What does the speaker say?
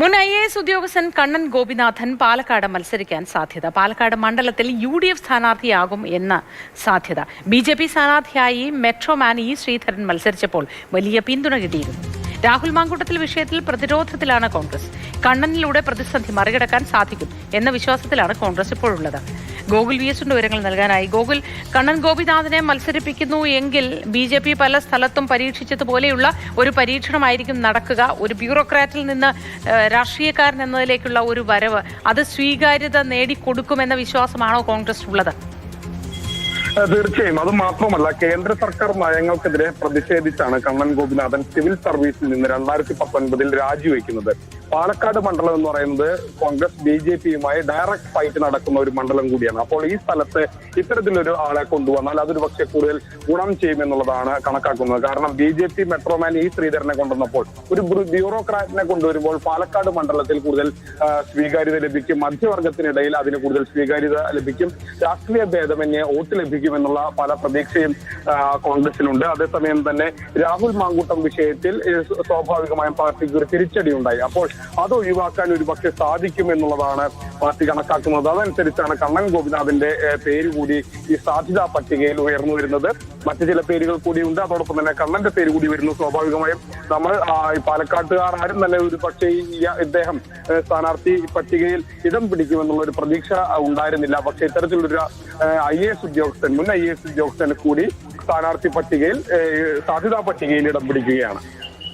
മുൻ I A S ഉദ്യോഗസ്ഥൻ കണ്ണൻ ഗോപിനാഥൻ പാലക്കാട് മത്സരിക്കാൻ സാധ്യത. പാലക്കാട് മണ്ഡലത്തിൽ യു ഡി എഫ് സ്ഥാനാർത്ഥിയാകും എന്ന സാധ്യത. ബി ജെ പി സ്ഥാനാർത്ഥിയായി മെട്രോമാൻ ഇ ശ്രീധരൻ മത്സരിച്ചപ്പോൾ വലിയ പിന്തുണ കിട്ടിയിരുന്നു. രാഹുൽ മാങ്കൂട്ടത്തിൽ വിഷയത്തിൽ പ്രതിരോധത്തിലാണ് കോൺഗ്രസ്. കണ്ണനിലൂടെ പ്രതിസന്ധി മറികടക്കാൻ സാധിക്കും എന്ന വിശ്വാസത്തിലാണ് കോൺഗ്രസ് ഇപ്പോഴുള്ളത്. ഗോകുൽ വി എസിന്റെ വിവരങ്ങൾ നൽകാനായി. ഗോകുൽ കണ്ണൻ ഗോപിനാഥിനെ മത്സരിപ്പിക്കുന്നു എങ്കിൽ ബി ജെ പി പല സ്ഥലത്തും പരീക്ഷിച്ചതുപോലെയുള്ള ഒരു പരീക്ഷണമായിരിക്കും നടക്കുക. ഒരു ബ്യൂറോക്രാറ്റിൽ നിന്ന് രാഷ്ട്രീയക്കാരൻ എന്നതിലേക്കുള്ള ഒരു വരവ്. അത് സ്വീകാര്യത നേടിക്കൊടുക്കുമെന്ന വിശ്വാസമാണോ കോൺഗ്രസ് ഉള്ളത്? തീർച്ചയായും. അത് മാത്രമല്ല കേന്ദ്ര സർക്കാർ നയങ്ങൾക്കെതിരെ പ്രതിഷേധിച്ചാണ് കണ്ണൻ ഗോപിനാഥൻ സിവിൽ സർവീസിൽ നിന്ന് രണ്ടായിരത്തി പത്തൊൻപതിൽ രാജിവെക്കുന്നത്. പാലക്കാട് മണ്ഡലം എന്ന് പറയുന്നത് കോൺഗ്രസ് ബി ജെ പിയുമായി ഡയറക്ട് ഫൈറ്റ് നടക്കുന്ന ഒരു മണ്ഡലം കൂടിയാണ്. അപ്പോൾ ഈ സ്ഥലത്ത് ഇത്തരത്തിലൊരു ആളെ കൊണ്ടുവന്നാൽ അതൊരു പക്ഷേ കൂടുതൽ ഗുണം ചെയ്യുമെന്നുള്ളതാണ് കണക്കാക്കുന്നത്. കാരണം ബി ജെ പി മെട്രോമാൻ ഈ ശ്രീധരനെ കൊണ്ടുവന്നപ്പോൾ ഒരു ബ്യൂ- ബ്യൂറോക്രാറ്റിനെ കൊണ്ടുവരുമ്പോൾ പാലക്കാട് മണ്ഡലത്തിൽ കൂടുതൽ സ്വീകാര്യത ലഭിക്കും. മധ്യവർഗത്തിനിടയിൽ അതിന് കൂടുതൽ സ്വീകാര്യത ലഭിക്കും. രാഷ്ട്രീയ ഭേദമന്യേ വോട്ട് ലഭിക്കുമെന്നുള്ള പല പ്രതീക്ഷയും കോൺഗ്രസിലുണ്ട്. അതേസമയം തന്നെ രാഹുൽ മാങ്കൂട്ടം വിഷയത്തിൽ സ്വാഭാവികമായും പാർട്ടിക്ക് ഒരു തിരിച്ചടി ഉണ്ടായി അപ്പോൾ അത് ഒഴിവാക്കാൻ ഒരു സാധിക്കും എന്നുള്ളതാണ് പാർട്ടി കണക്കാക്കുന്നത്. അതനുസരിച്ചാണ് കണ്ണൻ ഗോപിനാഥിന്റെ പേര് കൂടി ഈ സാധ്യതാ പട്ടികയിൽ ഉയർന്നു വരുന്നത്. മറ്റു ചില പേരുകൾ കൂടിയുണ്ട്. അതോടൊപ്പം തന്നെ കണ്ണന്റെ പേര് കൂടി വരുന്നു. സ്വാഭാവികമായും നമ്മൾ പാലക്കാട്ടുകാർ ആരും തന്നെ ഒരു പക്ഷേ ഇദ്ദേഹം സ്ഥാനാർത്ഥി പട്ടികയിൽ ഇടം പിടിക്കുമെന്നുള്ള ഒരു പ്രതീക്ഷ ഉണ്ടായിരുന്നില്ല. പക്ഷേ ഇത്തരത്തിലൊരു ഐ എ എസ് ഉദ്യോഗസ്ഥൻ മുൻ ഐ എ എസ് ഉദ്യോഗസ്ഥന് കൂടി സ്ഥാനാർത്ഥി പട്ടികയിൽ സാധ്യതാ പട്ടികയിൽ ഇടം പിടിക്കുകയാണ്.